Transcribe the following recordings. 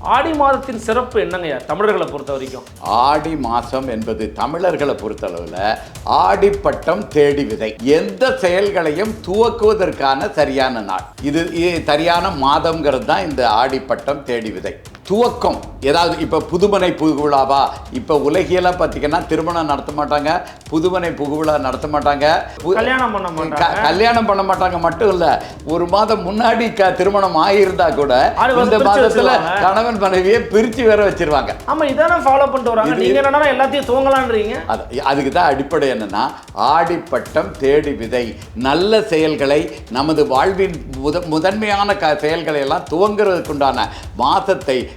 ஆடி மாதத்தின் சிறப்பு என்னங்கய்யா தமிழர்களை பொறுத்த வரைக்கும். ஆடி மாதம் என்பது தமிழர்களை பொறுத்தளவில் ஆடிப்பட்டம் தேடி விதை. எந்த செயல்களையும் துவக்குவதற்கான சரியான நாள். இது சரியான மாதம்ங்கிறது தான் இந்த ஆடிப்பட்டம் தேடி விதை. துவக்கம். ஏதாவது இப்போ புதுமனை புகுவிழாவா? இப்போ உலகியெல்லாம் பார்த்தீங்கன்னா திருமணம் நடத்த மாட்டாங்க. புதுமனை புகுவிழா நடத்த மாட்டாங்க. கல்யாணம் பண்ண மாட்டாங்க. கல்யாணம் பண்ண மாட்டாங்க மட்டும் இல்ல ஒரு மாதம் முன்னாடி க- திருமணம் ஆகியிருந்தா கூட இந்த மாதத்துல. கணவன் மனைவியை பிரிச்சு வேற வச்சிருவாங்க. ஆமா இதானே ஃபாலோ பண்ணிட்டு வராங்க. இது- நீங்க என்னன்னா எல்லாத்தையும் தூங்கலான்றீங்க அது அதுக்கு தான் அடிப்படை என்னன்னா ஆடிப்பட்டம் தேடி விதை. நல்ல செயல்களை நமது வாழ்வின் முத முதன்மையான க செயல்களை எல்லாம் துவங்குறதுக்குண்டான மாதத்தை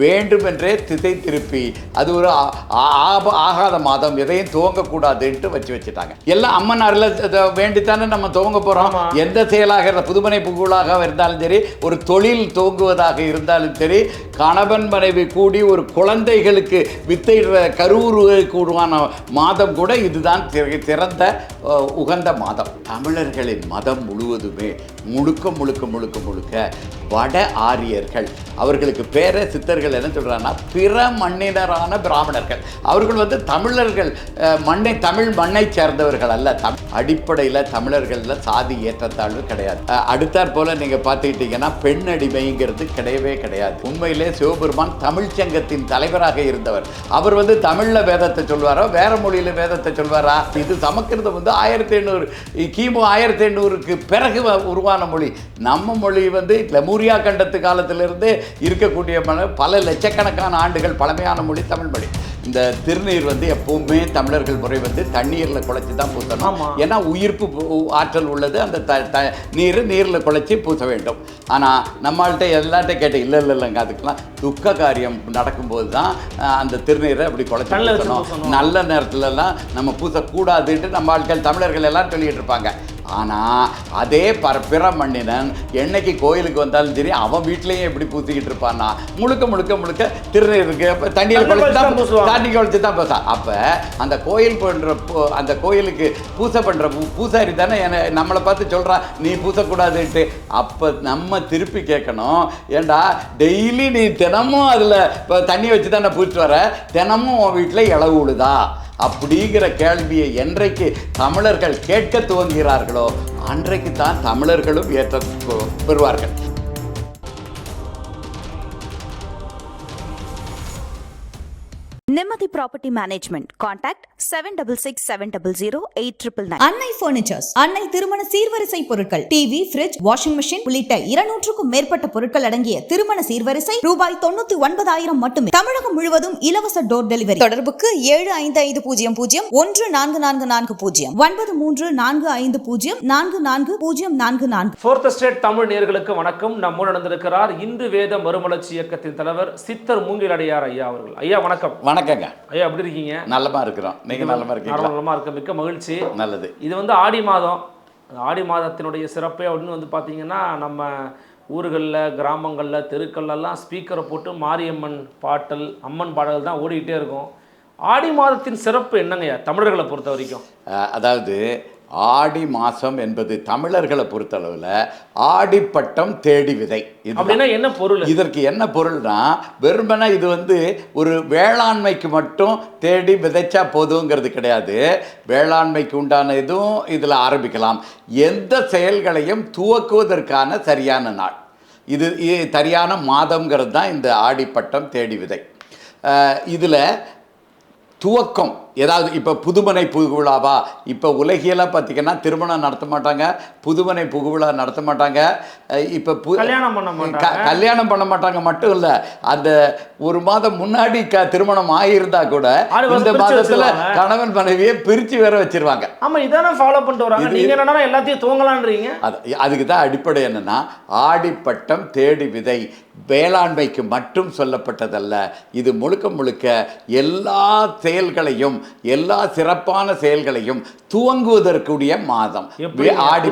வேண்டுமென்றே திசை திருப்பி அது ஒரு ஆப- ஆகாத மாதம். எதையும் துவங்கக்கூடாதுன்ட்டு வச்சு வச்சுட்டாங்க. எல்லாம் அம்மன் அருள வேண்டித்தானே நம்ம துவங்க போகிறோம். எந்த செயலாக இருந்த புதுமனை புகழாக இருந்தாலும் சரி ஒரு தொழில் துவங்குவதாக இருந்தாலும் சரி கணவன் மனைவி கூடி ஒரு குழந்தைகளுக்கு வித்தையிடுற கருவுருவுக்கு உருவான மாதம் கூட இதுதான் சிறந்த உகந்த மாதம். தமிழர்களின் மதம் முழுவதுமே முழுக்க முழுக்க முழுக்க முழுக்க வட ஆரியர்கள். அவர்களுக்கு பேர சித்தர்கள் என்ன சொல்கிறாங்கன்னா பிற மண்ணினரான பிராமணர்கள். அவர்கள் வந்து தமிழர்கள் மண்ணை தமிழ் மண்ணை சேர்ந்தவர்கள் அல்ல. தம் அடிப்படையில் தமிழர்களில் சாதி ஏற்றத்தாழ்வு கிடையாது. அடுத்தாற் போல் நீங்கள் பார்த்துக்கிட்டீங்கன்னா பெண் அடிமைங்கிறது கிடையவே கிடையாது. உண்மையிலே சிவபெருமான் தமிழ் சங்கத்தின் தலைவராக இருந்தவர். அவர் வந்து தமிழில் வேதத்தை சொல்வாரா வேற மொழியில் வேதத்தை சொல்வாரா? இது சமஸ்கிருதம் வந்து ஆயிரத்தி எண்ணூறு கிமு ஆயிரத்தி எண்ணூறுக்கு பிறகு உருவான மொழி. நம்ம மொழி வந்து லெமூரியா கண்டத்து காலத்திலிருந்து இருக்கக்கூடிய பல லட்சக்கணக்கான ஆண்டுகள் பழமையான மொழி தமிழ் மொழி. இந்த திருநீர் வந்து எப்பவுமே தமிழர்கள் முறை வந்து தண்ணீரில் குழைச்சி தான் பூசணும். ஏன்னா உயிர்ப்பு ஆற்றல் உள்ளது அந்த த த நீர் நீரில் குழைச்சி பூச வேண்டும். ஆனால் நம்மள்கிட்ட எல்லார்ட்ட கேட்ட இல்லை இல்லை இல்லைங்க அதுக்கெல்லாம் துக்க காரியம் நடக்கும்போது தான் அந்த திருநீரை அப்படி குழைச்சி பூசணும். நல்ல நேரத்துலலாம் நம்ம பூசக்கூடாதுன்ட்டு நம்ம ஆட்கள் தமிழர்கள் எல்லாம் சொல்லிட்டு இருப்பாங்க. ஆனால் அதே பர பிற மண்ணினன் என்னைக்கு கோயிலுக்கு வந்தாலும் சரி அவன் வீட்லேயும் எப்படி பூசிக்கிட்டு இருப்பான்னா முழுக்க முழுக்க முழுக்க திருநீருக்கு தண்ணியில் தண்ணி குளிச்சு தான். தண்ணி குளிச்சு தான் பூசா. அப்போ அந்த கோயில் பண்ணுற அந்த கோயிலுக்கு பூசை பண்ணுற பூசாரி தானே என்னை நம்மளை பார்த்து சொல்கிறான் நீ பூசக்கூடாதுன்ட்டு. அப்போ நம்ம திருப்பி கேட்கணும் ஏண்டா டெய்லி நீ தினமும் அதில் இப்போ தண்ணி வச்சு தானே பூச்சிட்டு வர? தினமும் உன் வீட்டில் இளவு விழுதா அப்படிங்கிற கேள்வியை என்றைக்கு தமிழர்கள் கேட்க துவங்குகிறார்களோ அன்றைக்கு தான் தமிழர்களும் ஏற்ற பெறுவார்கள். Nimmathi property management contact seven double six seven double zero eight triple nine Annai furnitures Annai திருமண சீர்வரிசை பொருட்கள் டிவி ஃபிரிட்ஜ் வாஷிங் மிஷின் உள்ளிட்ட இருநூற்றுக்கும் மேற்பட்ட பொருட்கள் அடங்கிய திருமண சீர்வரிசை ரூபாய் தொண்ணூத்தி ஒன்பதாயிரம் மட்டுமே. தமிழகம் முழுவதும் இலவச டோர் டெலிவரி தொடர்புக்கு ஏழு ஐந்து ஐந்து பூஜ்ஜியம் பூஜ்ஜியம் ஒன்று நான்கு நான்கு நான்கு பூஜ்ஜியம். ஒன்பது மூன்று நான்கு ஐந்து பூஜ்ஜியம் நான்கு நான்கு பூஜ்ஜியம் நான்கு நான்கு. ஃபோர்த் ஸ்டேட் தமிழ் நேர்களுக்கு வணக்கம். நம்மோடு நடந்திருக்கிறார் இந்து வேத மறுமலர்ச்சி இயக்கத்தின் தலைவர் சித்தர் மூங்கிலடியார் ஐயா அவர்கள். ஐயா வணக்கம். வணக்கங்க. ஐயா எப்படி இருக்கீங்க? நல்லமா இருக்கிறோம். நீங்க நல்லமா இருக்கீங்களா? நலமா இருக்க மிக்க மகிழ்ச்சி. நல்லது. இது வந்து ஆடி மாதம். ஆடி மாதத்தினுடைய சிறப்பே அப்படின்னு வந்து பார்த்தீங்கன்னா நம்ம ஊர்களில் கிராமங்களில் தெருக்கள்லாம் ஸ்பீக்கரை போட்டு மாரியம்மன் பாட்டல் அம்மன் பாடல்கள் தான் ஓடிக்கிட்டே இருக்கும். ஆடி மாதத்தின் சிறப்பு என்னங்கய்யா தமிழர்களை பொறுத்த வரைக்கும். அதாவது ஆடி மாசம் என்பது தமிழர்களை பொறுத்தளவில் ஆடிப்பட்டம் தேடி விதை. அப்படின்னா என்ன பொருள்? இதற்கு என்ன பொருள்னா வெறுமனே இது வந்து ஒரு வேளாண்மைக்கு மட்டும் தேடி விதைச்சா போதுங்கிறது கிடையாது. வேளாண்மைக்கு உண்டான இதுவும் இதில் ஆரம்பிக்கலாம். எந்த செயல்களையும் துவக்குவதற்கான சரியான நாள். இது இது சரியான மாதம்ங்கிறது தான் இந்த ஆடிப்பட்டம் தேடி விதை. இதில் துவக்கம் ஏதாவது இப்போ புதுமனை புகுவிழாவா? இப்போ உலகியெல்லாம் பார்த்தீங்கன்னா திருமணம் நடத்த மாட்டாங்க புதுமனை புகுவிழா நடத்த மாட்டாங்க. இப்போ பு கல்யாணம் பண்ண மாட்டாங்க. கல்யாணம் பண்ண மாட்டாங்க மட்டும் இல்லை அந்த ஒரு மாதம் முன்னாடி க திருமணம் ஆகியிருந்தா கூட இந்த மாதத்தில். கணவன் மனைவியை பிரித்து வேற வச்சிருவாங்க. ஆமா இதானே ஃபாலோ பண்ணிட்டு வராங்க. இது- நீங்க என்னன்னா எல்லாத்தையும் தூங்கலான்றீங்க? அது அதுக்கு தான் அடிப்படை என்னன்னா ஆடிப்பட்டம் தேடி விதை வேளாண்மைக்கு மட்டும் சொல்லப்பட்டதல்ல. இது முழுக்க முழுக்க எல்லா செயல்களையும் எல்லா சிறப்பான செயல்களையும் துவங்குவதற்குரிய மாதம். ஆடி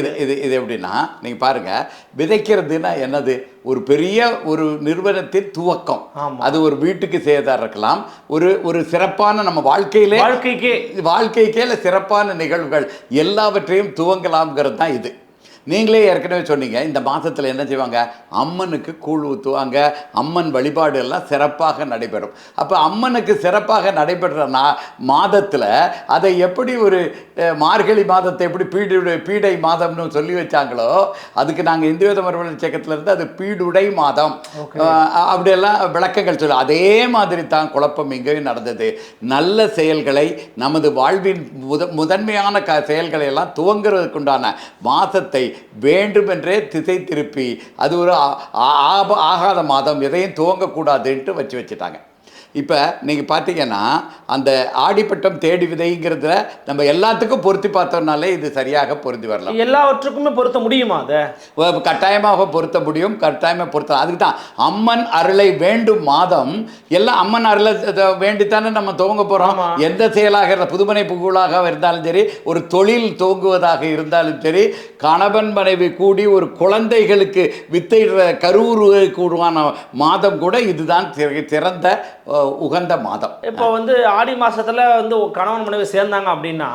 இது இது இது எப்படின்னா நீங்க பாருங்க விதைக்கிறதுனா என்னது? ஒரு பெரிய ஒரு நிறுவனத்தின் துவக்கம். அது ஒரு வீட்டுக்கு செய்யதா இருக்கலாம். ஒரு ஒரு சிறப்பான நம்ம வாழ்க்கையிலே வாழ்க்கைக்கே. வாழ்க்கைக்கே சிறப்பான நிகழ்வுகள் எல்லாவற்றையும் துவங்கலாம்ங்கிறது தான் இது. நீங்களே ஏற்கனவே சொன்னீங்க இந்த மாதத்தில் என்ன செய்வாங்க? அம்மனுக்கு கூழ் ஊற்றுவாங்க அம்மன் வழிபாடு எல்லாம் சிறப்பாக நடைபெறும். அப்போ அம்மனுக்கு சிறப்பாக நடைபெறுற நா மாதத்தில் அதை எப்படி ஒரு மார்கழி மாதத்தை எப்படி பீடு பீடை மாதம்னு சொல்லி வச்சாங்களோ அதுக்கு நாங்கள் இந்து வேத மறுமலர் இருந்து அது பீடுடை மாதம். அப்படியெல்லாம் விளக்கங்கள் சொல்லு. அதே மாதிரி தான் குழப்பம் இங்கேயும் நடந்தது. நல்ல செயல்களை நமது வாழ்வின் முத முதன்மையான க செயல்களை எல்லாம் துவங்குறதுக்குண்டான மாதத்தை வேண்டுமென்றே திசை திருப்பி அது ஒரு ஆப- ஆகாத மாதம் எதையும் துவங்கக்கூடாதுன்ட்டு வச்சு வச்சுட்டாங்க. இப்போ நீங்கள் பார்த்தீங்கன்னா அந்த ஆடிப்பட்டம் தேடி விதைங்கிறதுல நம்ம எல்லாத்துக்கும் பொருத்தி பார்த்தோம்னாலே இது சரியாக பொருந்தி வரலாம். எல்லாவற்றுக்குமே பொருத்த முடியுமா அதை? கட்டாயமாக பொருத்த முடியும் கட்டாயமாக பொருத்த அதுக்கு தான் அம்மன் அருளை வேண்டும் மாதம் எல்லாம் அம்மன் அருளை வேண்டித்தானே நம்ம துவங்க போகிறோம். எந்த செயலாக புதுமனை புகழாக இருந்தாலும் சரி ஒரு தொழில் துவங்குவதாக இருந்தாலும் சரி கணவன் மனைவி கூடி ஒரு குழந்தைகளுக்கு வித்தையிடுற கருவுருவை கூடுவான மாதம் கூட இதுதான் சிறந்த உகந்த மாதம். இப்போ வந்து ஆடி மாசத்துல வந்து கணவன் மனைவி சேர்ந்தாங்க அப்படின்னா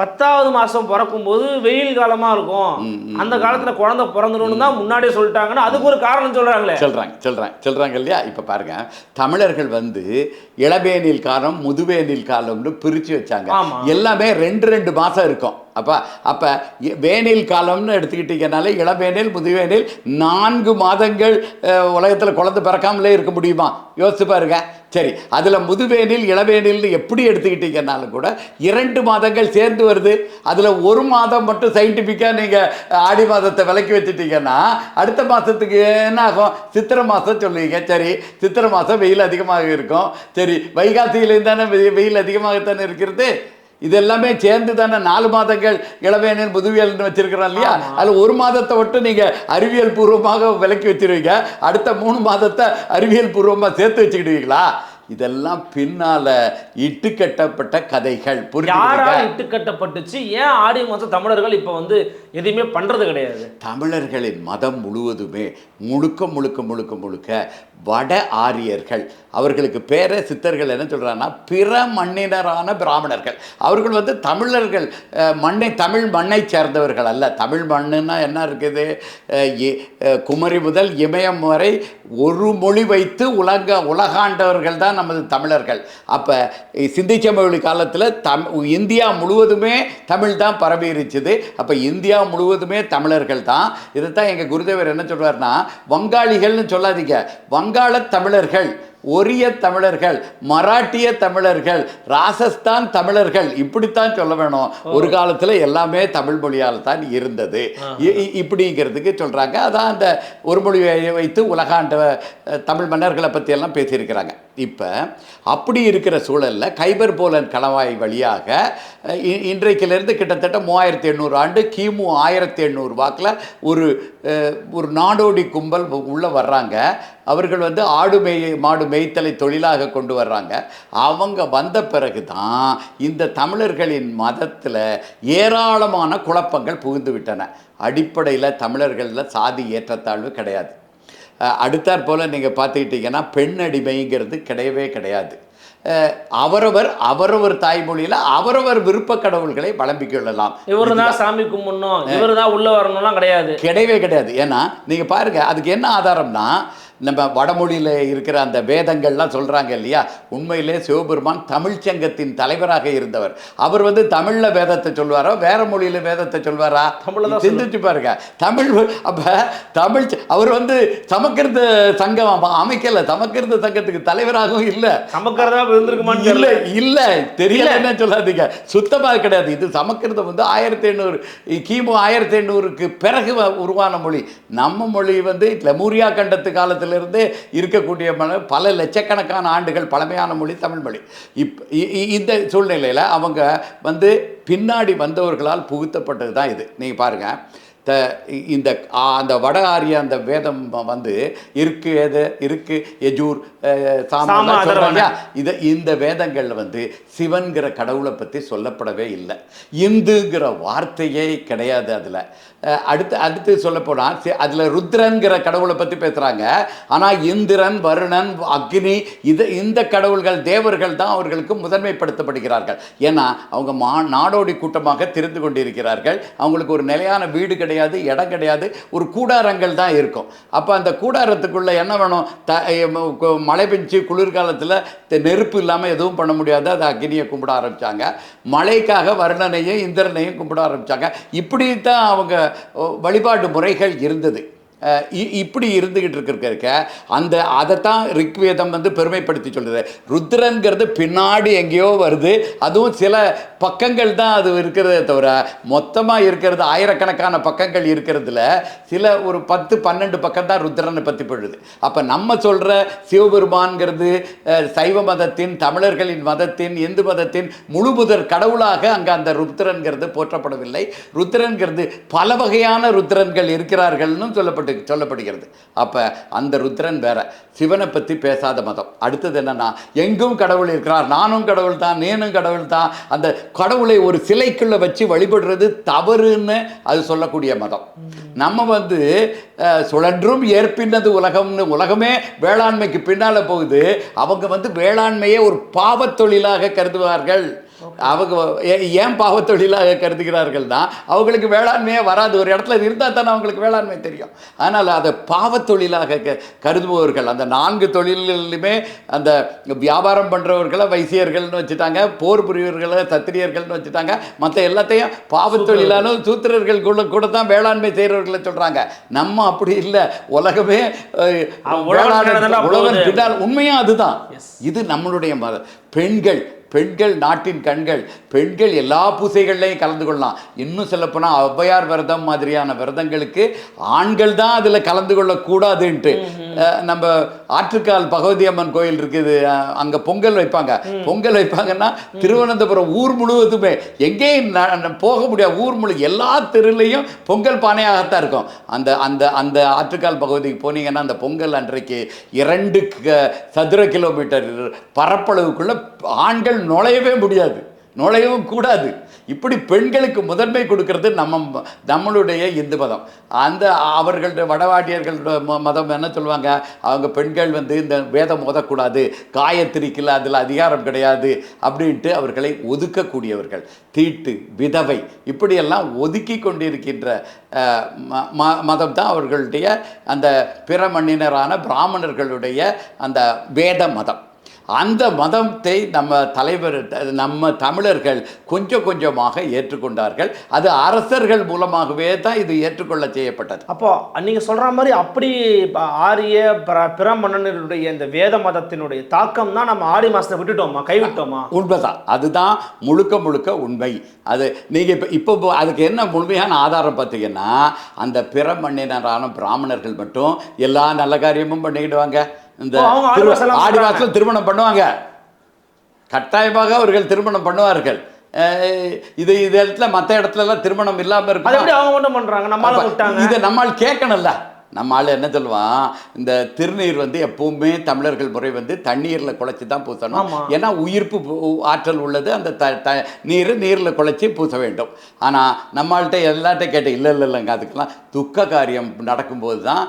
பத்தாவது மாசம் பிறக்கும் போது வெயில் காலமா இருக்கும். அந்த காலத்துல குழந்தை பிறந்துடும் தான் முன்னாடியே சொல்லிட்டாங்கன்னா அதுக்கு ஒரு காரணம் சொல்றாங்களே. சொல்கிறாங்க சொல்கிறாங்க சொல்கிறாங்க இல்லையா? இப்போ பாருங்க தமிழர்கள் வந்து இளவேனில் காலம் முதுவேனில் காலம்னு பிரித்து வச்சாங்க. எல்லாமே ரெண்டு ரெண்டு மாதம் இருக்கும். அப்போ அப்போ வேனில் காலம்னு எடுத்துக்கிட்டீங்கனாலே இளவேனில் முதுவேனில் நான்கு மாதங்கள் உலகத்தில் குழந்தை பிறக்காமலே இருக்க முடியுமா? யோசிச்சு பாருங்க. சரி அதில் முதுவேனில் இளவேனில்னு எப்படி எடுத்துக்கிட்டீங்கன்னாலும் கூட இரண்டு மாதங்கள் சேர்ந்து வருது. அதில் ஒரு மாதம் மட்டும் சயின்டிஃபிக்காக நீங்கள் ஆடி மாதத்தை விலக்கி வச்சுட்டீங்கன்னா அடுத்த மாதத்துக்கு என்ன ஆகும்? சித்திரை மாதம் சொல்லுவீங்க. சரி சித்திரை மாதம் வெயில் அதிகமாக இருக்கும். சரி வைகாசியிலேருந்து தானே வெயில் அதிகமாகத்தானே இருக்கிறது? இது எல்லாமே சேர்ந்து தானே நாலு மாதங்கள் இளவேனில் முதுவியல்னு வச்சிருக்கிறோம் இல்லையா? அதில் ஒரு மாதத்தை மட்டும் நீங்கள் அறிவியல் பூர்வமாக விலக்கி வச்சிருவீங்க. அடுத்த மூணு மாதத்தை அறிவியல் பூர்வமாக சேர்த்து வச்சுக்கிடுவீங்களா? இதெல்லாம் பின்னால இட்டு கட்டப்பட்ட கதைகள் யாரால்? இட்டு கட்டப்பட்டுச்சு ஏன் ஆடி மாசம் தமிழர்கள் இப்போ வந்து எதையுமே பண்றது கிடையாது? தமிழர்களின் மதம் முழுவதுமே முழுக்க முழுக்க முழுக்க முழுக்க வட ஆரியர்கள். அவர்களுக்கு பேர சித்தர்கள் என்ன சொல்றாங்கன்னா பிற மண்ணினரான பிராமணர்கள். அவர்கள் வந்து தமிழர்கள் மண்ணை தமிழ் மண்ணை சேர்ந்தவர்கள் அல்ல. தமிழ் மண்ணுன்னா என்ன இருக்குது? குமரி முதல் இமயம் வரை ஒரு மொழி வைத்து உலக உலகாண்டவர்கள் தான் நமது தமிழர்கள். அப்போ சிந்திச்ச மொழி காலத்தில் தம் இந்தியா முழுவதுமே தமிழ் தான் பரவி இருந்துச்சு அப்போ இந்தியா முழுவதுமே தமிழர்கள் தான். இதைத்தான் எங்கள் குருதேவர் என்ன சொல்றாருன்னா வங்காளிகள்னு சொல்லாதீங்க. வங்காள தமிழர்கள் ஒரிய தமிழர்கள் மராட்டிய தமிழர்கள் ராசஸ்தான் தமிழர்கள். இப்படித்தான் சொல்ல வேணும். ஒரு காலத்தில் எல்லாமே தமிழ் மொழியால் தான் இருந்தது. இப்படிங்கிறதுக்கு சொல்கிறாங்க அதான் அந்த ஒரு மொழியை வைத்து உலகாண்ட தமிழ் மன்னர்களை பற்றி எல்லாம் பேசியிருக்கிறாங்க. இப்போ அப்படி இருக்கிற சூழலில் கைபர் போலன் கணவாய் வழியாக இன்றைக்கிலிருந்து கிட்டத்தட்ட மூவாயிரத்தி எண்ணூறு ஆண்டு கிமு ஆயிரத்தி எண்ணூறு வாக்கில் ஒரு ஒரு நாடோடி கும்பல் உள்ளே வர்றாங்க. அவர்கள் வந்து ஆடு மேய் மாடு மேய்த்தலை தொழிலாக கொண்டு வர்றாங்க. அவங்க வந்த பிறகு தான் இந்த தமிழர்களின் மதத்தில் ஏராளமான குழப்பங்கள் புகுந்து விட்டன. அடிப்படையில் தமிழர்களில் சாதி ஏற்றத்தாழ்வு கிடையாது. அடுத்தாற் போல் நீங்கள் பார்த்துக்கிட்டிங்கன்னா பெண் அடிமைங்கிறது கிடையவே கிடையாது. அவரவர் அவரவர் தாய்மொழியில் அவரவர் விருப்ப கடவுள்களை வளம்பிக் கொள்ளலாம். இவரு தான் சாமி கும்பிடணும் இவரு தான் உள்ள வரணும்லாம் கிடையாது. கிடையவே கிடையாது. ஏன்னா நீங்கள் பாருங்கள் அதுக்கு என்ன ஆதாரம்னா நம்ம வடமொழியில் இருக்கிற அந்த வேதங்கள்லாம் சொல்கிறாங்க இல்லையா? உண்மையிலே சிவபெருமான் தமிழ்ச் சங்கத்தின் தலைவராக இருந்தவர். அவர் வந்து தமிழில் வேதத்தை சொல்வாரா? வேற மொழியில் வேதத்தை சொல்வாரா? தமிழ்ல சிந்திச்சு பாருங்க. தமிழ் அப்போ தமிழ் அவர் வந்து சமக்கிருத சங்கம் அம- அமைக்கல. சமக்கிருத சங்கத்துக்கு தலைவராகவும் இல்லை. சமக்கிறதா இருந்திருக்குமான்னு இல்ல இல்ல. தெரியல என்ன சொல்லாதீங்க. சுத்தமா கிடையாது. இது சமஸ்கிருதம் வந்து ஆயிரத்தி எண்ணூறு கிமு ஆயிரத்தி எண்ணூறுக்கு பிறகு உருவான மொழி. நம்ம மொழி வந்து லெமூரியா கண்டத்து காலத்திலிருந்து இருக்கக்கூடிய பல லட்சக்கணக்கான ஆண்டுகள் பழமையான மொழி தமிழ் மொழி. இப் இந்த சூழ்நிலையில் அவங்க வந்து பின்னாடி வந்தவர்களால் புகுத்தப்பட்டது தான் இது. நீங்கள் பாருங்க. த இந்த அந்த வட ஆரிய அந்த வேதம் வந்து இருக்கு எது இருக்கு எஜூர் சாம? இத இந்த வேதங்கள்ல வந்து சிவன்கிற கடவுளை பற்றி சொல்லப்படவே இல்லை. இந்துங்கிற வார்த்தையே கிடையாது அதில். அடுத்து அடுத்து சொல்ல போனால் அதில் ருத்ரன்கிற கடவுளை பற்றி பேசுகிறாங்க ஆனால் இந்திரன் வருணன் அக்னி இது இந்த கடவுள்கள் தேவர்கள் தான் அவர்களுக்கு முதன்மைப்படுத்தப்படுகிறார்கள். ஏன்னா அவங்க மா நாடோடி கூட்டமாக திரிந்து கொண்டிருக்கிறார்கள். அவங்களுக்கு ஒரு நிலையான வீடு கிடையாது இடம் கிடையாது ஒரு கூடாரங்கள் தான் இருக்கும். அப்போ அந்த கூடாரத்துக்குள்ளே என்ன வேணும்? த மழை பெஞ்சு குளிர்காலத்தில் நெருப்பு இல்லாமல் எதுவும் பண்ண முடியாது. அது அக்னியை கும்பிட ஆரம்பித்தாங்க மழைக்காக வருணனையும் இந்திரனையும் கும்பிட ஆரம்பித்தாங்க இப்படி தான் அவங்க வழிபாட்டு வழிபாடு முறைகள் இருந்தது. இப்படி இருந்துக்கிட்டு இருக்கிறக்க அந்த அதைத்தான் ரிக்வேதம் வந்து பெருமைப்படுத்தி சொல்லுது. ருத்ரங்கிறது பின்னாடி எங்கேயோ வருது. அதுவும் சில பக்கங்கள் தான் அது இருக்கிறதே தவிர மொத்தமாக இருக்கிறது ஆயிரக்கணக்கான பக்கங்கள் இருக்கிறதுல சில ஒரு பத்து பன்னெண்டு பக்கம் தான் ருத்ரனை பற்றி பொழுது. அப்போ நம்ம சொல்கிற சிவபெருமான்கிறது சைவ மதத்தின் தமிழர்களின் மதத்தின் இந்து மதத்தின் முழுமுதற் கடவுளாக அங்கே அந்த ருத்ரன்கிறது போற்றப்படவில்லை. ருத்ரன்கிறது பல வகையான ருத்ரன்கள் இருக்கிறார்கள்னு சொல்லப்பட்டு சொல்லப்படுகிறது. அப்போ அந்த ருத்ரன் வேற. சிவனை பற்றி பேசாத மதம். அடுத்தது என்னென்னா எங்கும் கடவுள் இருக்கிறார். நானும் கடவுள் தான் நீனும் கடவுள் தான் அந்த கடவுளை ஒரு சிலைக்குள்ளே வச்சு வழிபடுறது தவறுன்னு அது சொல்லக்கூடிய மதம். நம்ம வந்து சுழன்றும் ஏற்பின்னது உலகம்னு உலகமே வேளாண்மைக்கு பின்னால் போகுது. அவங்க வந்து வேளாண்மையை ஒரு பாவத்தொழிலாக கருதுவார்கள். அவங்க ஏன் பாவத் தொழிலாக கருதுகிறார்கள்னா அவங்களுக்கு வேளாண்மையே வராது. ஒரு இடத்துல இருந்தால் தானே அவங்களுக்கு வேளாண்மை தெரியும். ஆனால் அதை பாவத் தொழிலாக க கருதுபவர்கள் அந்த நான்கு தொழில்களிலுமே அந்த வியாபாரம் பண்ணுறவர்களை வைசியர்கள்னு வச்சுட்டாங்க போர் புரியவர்களை சத்திரியர்கள்னு வச்சுட்டாங்க. மற்ற எல்லாத்தையும் தொழிலாலும் சூத்திரர்கள். கூட கூட தான் வேளாண்மை செய்கிறவர்களை சொல்கிறாங்க நம்ம அப்படி இல்லை. உலகமே வேளாண். பின்னால் உண்மையும் அதுதான். இது நம்மளுடைய பெண்கள் பெண்கள் நாட்டின் கண்கள் பெண்கள் எல்லா பூசைகள்லையும் கலந்து கொள்ளலாம். இன்னும் சொல்லப்போனால் ஔவையார் விரதம் மாதிரியான விரதங்களுக்கு ஆண்கள் தான் அதில் கலந்து கொள்ளக்கூடாதுன்ட்டு. நம்ம ஆற்றுக்கால் பகவதி அம்மன் கோயில் இருக்குது அங்கே பொங்கல் வைப்பாங்க. பொங்கல் வைப்பாங்கன்னா திருவனந்தபுரம் ஊர் முழுவதுமே எங்கேயும் போக முடியாது. ஊர் முழு எல்லா தெருலையும் பொங்கல் பானையாகத்தான் இருக்கும். அந்த அந்த அந்த ஆற்றுக்கால் பகுதிக்கு போனீங்கன்னா அந்த பொங்கல் அன்றைக்கு இரண்டு சதுர கிலோமீட்டர் பரப்பளவுக்குள்ள ஆண்கள் நுழையவே முடியாது. நுழையவும் கூடாது. இப்படி பெண்களுக்கு முதன்மை கொடுக்கறது நம்ம நம்மளுடைய இந்து மதம். அந்த அவர்களுடைய வடவாட்டியர்களோட ம- மதம் என்ன சொல்லுவாங்க? அவங்க பெண்கள் வந்து இந்த வேதம் ஓதக்கூடாது. காயத்திரிக்கல அதில் அதிகாரம் கிடையாது அப்படின்ட்டு அவர்களை ஒதுக்கக்கூடியவர்கள். தீட்டு விதவை இப்படியெல்லாம் ஒதுக்கி கொண்டிருக்கின்ற ம- ம- மதம் தான் அவர்களுடைய அந்த பிற மண்ணினரான பிராமணர்களுடைய அந்த வேத மதம். அந்த மதத்தை நம்ம தலைவர் நம்ம தமிழர்கள் கொஞ்சம் கொஞ்சமாக ஏற்றுக்கொண்டார்கள். அது அரசர்கள் மூலமாகவே தான் இது ஏற்றுக்கொள்ள செய்யப்பட்டது. அப்போ நீங்க சொல்ற மாதிரி அப்படி ஆரிய பிற மன்னனுடைய இந்த வேத மதத்தினுடைய தாக்கம் தான் நம்ம ஆடி மாசத்தை விட்டுட்டோமா? கைவிட்டோமா? உண்மைதான். அதுதான் முழுக்க முழுக்க உண்மை. அது நீங்கள் இப்போ இப்போ அதுக்கு என்ன முழுமையான ஆதாரம் பார்த்தீங்கன்னா அந்த பிற மண்ணினரான பிராமணர்கள் மட்டும் எல்லா நல்ல காரியமும் பண்ணிக்கிடுவாங்க. இந்த ஆடி. மாதம் திருமணம் பண்ணுவாங்க. கட்டாயமாக அவர்கள் திருமணம் பண்ணுவார்கள். இது இது இடத்துல மற்ற இடத்துலலாம் திருமணம் இல்லாமல் இருக்கும்? இதை நம்மால் கேட்கணும்ல. நம்ம ஆள் என்ன சொல்லுவான்? இந்த திருநீர் வந்து எப்பவுமே தமிழர்கள் முறை வந்து தண்ணீரில் குழைச்சி தான் பூசணும். ஏன்னா உயிர்ப்பு ஆற்றல் உள்ளது. அந்த த த நீர் நீரில் குழைச்சி பூச வேண்டும். ஆனால் நம்மள்கிட்ட எல்லார்ட்டையும் கேட்டேன் இல்லை இல்லை இல்லைங்க. அதுக்கெல்லாம் துக்க காரியம் நடக்கும்போது தான்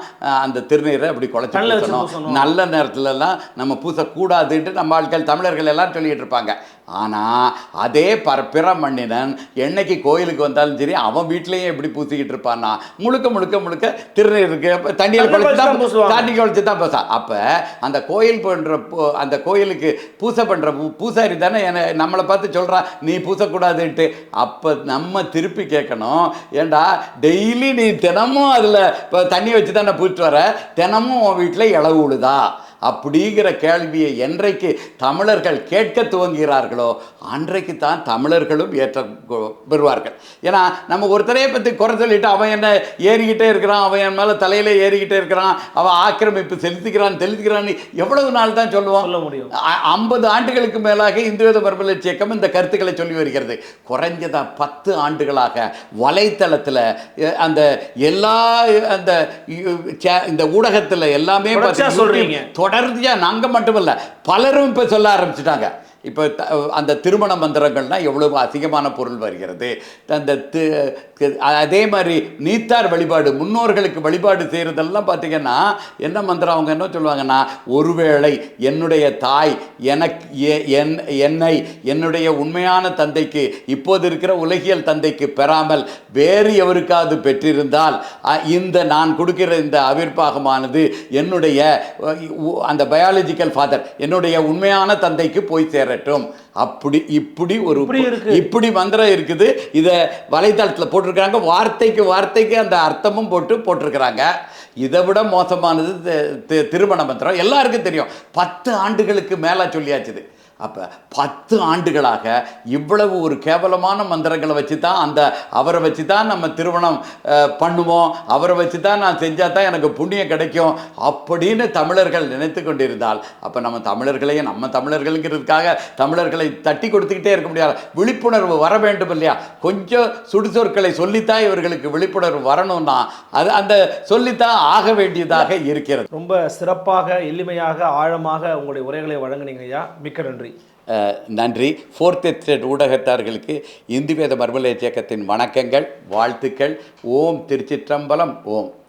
அந்த திருநீரை அப்படி குழைச்சி பூசணும். நல்ல நேரத்துலலாம் நம்ம பூசக்கூடாதுன்ட்டு நம்ம ஆட்கள் தமிழர்கள் எல்லாம் சொல்லிட்டு இருப்பாங்க. ஆனால் அதே பர பிற மண்ணினன் என்னைக்கு கோயிலுக்கு வந்தாலும் சரி அவன் வீட்லேயும் எப்படி பூசிக்கிட்டு இருப்பான்னா முழுக்க முழுக்க முழுக்க திருநீருக்கு தண்ணியில் தண்ணி குளிச்சு தான் பூசா அப்போ அந்த கோயில் பண்ணுற அந்த கோயிலுக்கு பூசை பண்ணுற பூசாரி தானே என்னை நம்மளை பார்த்து சொல்கிறான் நீ பூசக்கூடாதுன்ட்டு. அப்போ நம்ம திருப்பி கேட்கணும் ஏண்டா டெய்லி நீ தினமும் அதில் இப்போ தண்ணி வச்சு தானே பூச்சிட்டு வர? தினமும் உன் வீட்டில் இளவு உழுதா? அப்படிங்கிற கேள்வியை என்றைக்கு தமிழர்கள் கேட்க துவங்குகிறார்களோ அன்றைக்கு தான் தமிழர்களும் ஏற்ற பெறுவார்கள். ஏன்னா நம்ம ஒருத்தரையே பற்றி குறை சொல்லிட்டு அவன் என்ன ஏறிக்கிட்டே இருக்கிறான் அவன் என் மேலே தலையில் ஏறிக்கிட்டே இருக்கிறான் அவன் ஆக்கிரமிப்பு செலுத்திக்கிறான் செலுத்திக்கிறான்னு எவ்வளவு நாள் தான் சொல்லுவோம் சொல்ல முடியும். ஐம்பது ஆண்டுகளுக்கு மேலாக இந்துவேத மறுமலர்ச்சி இயக்கம் இந்த கருத்துக்களை சொல்லி வருகிறது. குறைஞ்சதா பத்து ஆண்டுகளாக வலைத்தளத்தில் அந்த எல்லா அந்த இந்த ஊடகத்தில் எல்லாமே சொல்றீங்க. தொடர்ச்சியாக நாங்கள் மட்டுமல்ல பலரும் இப்போ சொல்ல ஆரம்பிச்சிட்டாங்க. இப்போ த- அந்த திருமண மந்திரங்கள்னா எவ்வளவு அதிகமான பொருள் வருகிறது. அந்த தி- அதே மாதிரி நீத்தார் வழிபாடு முன்னோர்களுக்கு வழிபாடு செய்கிறதெல்லாம் பார்த்தீங்கன்னா என்ன மந்திரம் அவங்க என்ன சொல்லுவாங்கன்னா ஒருவேளை என்னுடைய தாய் எனக்கு எ- என் என்னை என்னுடைய உண்மையான தந்தைக்கு இப்போது இருக்கிற உலகியல் தந்தைக்கு பெறாமல் வேறு எவருக்காவது பெற்றிருந்தால் இந்த நான் கொடுக்கிற இந்த அவிர்ப்பாகமானது என்னுடைய உ- அந்த பயாலஜிக்கல் ஃபாதர் என்னுடைய உண்மையான தந்தைக்கு போய் சேர சேரட்டும் அப்படி இப்படி ஒரு இப்படி மந்திரம் இருக்குது. இதை வலைத்தளத்தில் போட்டிருக்காங்க வார்த்தைக்கு வார்த்தைக்கு அந்த அர்த்தமும் போட்டு போட்டிருக்கிறாங்க. இதை விட மோசமானது திருமண மந்திரம். எல்லாருக்கும் தெரியும். பத்து ஆண்டுகளுக்கு மேலே சொல்லியாச்சுது அப்போ பத்து ஆண்டுகளாக இவ்வளவு ஒரு கேவலமான மந்திரங்களை வச்சு தான் அந்த அவரை வச்சு தான் நம்ம திருமணம் பண்ணுவோம். அவரை வச்சு தான் நான் செஞ்சால் தான் எனக்கு புண்ணியம் கிடைக்கும் அப்படின்னு தமிழர்கள் நினைத்து கொண்டிருந்தால் அப்போ நம்ம தமிழர்களையும் நம்ம தமிழர்களுங்கிறதுக்காக தமிழர்களை தட்டி கொடுத்துக்கிட்டே இருக்க முடியாது. விழிப்புணர்வு வர வேண்டும் இல்லையா? கொஞ்சம் சுடுசொற்களை சொல்லித்தான் இவர்களுக்கு விழிப்புணர்வு வரணும்னா அது அந்த சொல்லித்தான் ஆக வேண்டியதாக இருக்கிறது. ரொம்ப சிறப்பாக எளிமையாக ஆழமாக உங்களுடைய உரைகளை வழங்கினீங்க ஐயா. மிக்க நன்றி. நன்றி. ஃபோர்த் எஸ்டேட் ஊடகத்தார்களுக்கு இந்து வேத மர்மலேஜ் இயக்கத்தின் வணக்கங்கள் வாழ்த்துக்கள். ஓம் திருச்சிற்றம்பலம். ஓம்.